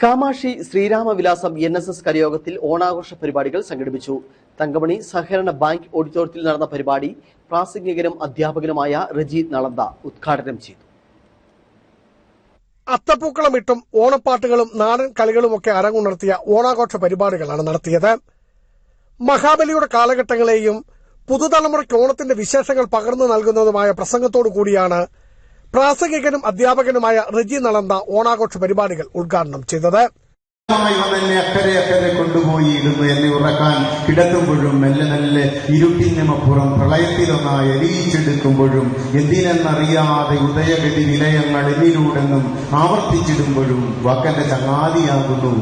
Kamakshi Sreeramavilasam N S S കരയോഗത്തിൽ ഓണാഘോഷ പരിപാടികൾ സംഘടിപ്പിച്ചു. തങ്കമണി സഹകരണ ബാങ്ക് ഓഡിറ്റോറിയത്തിൽ നടന്ന പരിപാടി പ്രാസംഗികനും അധ്യാപകനുമായ റജി നളന്ദ ഉദ്ഘാടനം ചെയ്തു. അത്തപ്പൂക്കളമിട്ടും ഓണപ്പാട്ടുകളും നാടൻ കളികളുമൊക്കെ അരങ്ങുണർത്തിയ ഓണാഘോഷ പരിപാടികളാണ് നടത്തിയത്. മഹാബലിയുടെ കാലഘട്ടങ്ങളെയും പുതുതലമുറയ്ക്ക് ഓണത്തിന്റെ വിശേഷങ്ങൾ പകർന്നു നൽകുന്നതുമായ പ്രസംഗത്തോടു കൂടിയാണ് പ്രാസംഗികനും അധ്യാപകനുമായ റജി നളന്ത ഓണാഘോഷ പരിപാടികൾ ഉദ്ഘാടനം ചെയ്തത്. ഇവ തന്നെ അക്കരെ അക്കരെ കൊണ്ടുപോയി ഇരുന്നു എന്നെ ഉറക്കാൻ കിടത്തുമ്പോഴും മെല്ലെ മെല്ലെ ഇരുട്ടിനുമപ്പുറം പ്രളയത്തിലൊന്നായി എരിയിച്ചെടുക്കുമ്പോഴും എന്തിനെന്നറിയാതെ ഉദയഗതി നിലയങ്ങൾ എന്നിലൂടെന്നും ആവർത്തിച്ചിടുമ്പോഴും വാക്കന്റെ ചങ്ങാതിയാകുന്നു.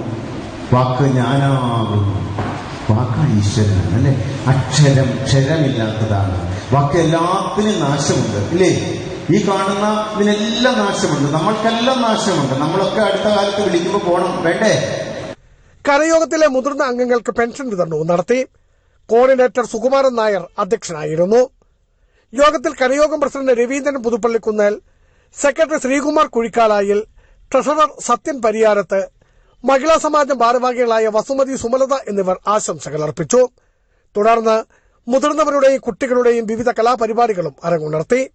വാക്ക് ഞാനാകുന്നു. വാക്ക് ഈശ്വരനാണ് അല്ലെ? അക്ഷരം ക്ഷരമില്ലാത്തതാണ്. വാക്ക് എല്ലാത്തിനും നാശമുണ്ട് ഇല്ലേ? ഈ കാണുന്ന ഇതിനെല്ലാം നാശമുണ്ട്. നമ്മൾക്കെല്ലാം നാശമുണ്ട്. നമ്മളൊക്കെ അടുത്ത കാലത്ത് വിളിക്കുമ്പോൾ പോണം. വേണ്ടേ? കരയോഗത്തിലെ മുതിർന്ന അംഗങ്ങൾക്ക് പെൻഷൻ വിതരണവും നടത്തി. കോർഡിനേറ്റർ സുകുമാരൻ നായർ അധ്യക്ഷനായിരുന്നു. യോഗത്തിൽ കരയോഗം president Raveendran Puthuppallikkunnel secretary Sreekumar Kuzhikkalayil treasurer Sathyan Pariyarath മഹിളാ സമാജം ഭാരവാഹികളായ വസുമതി സുമലത എന്നിവർ ആശംസകൾ അർപ്പിച്ചു. തുടർന്ന് മുതിർന്നവരുടെയും കുട്ടികളുടെയും വിവിധ കലാപരിപാടികളും അരങ്ങുണർത്തി.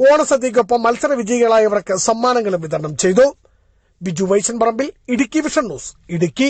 ഓണസദ്യയ്ക്കൊപ്പം മത്സര വിജയികളായവർക്ക് സമ്മാനങ്ങളും വിതരണം ചെയ്തു. Biju Vaishan Parambil Idukki vision news Idukki.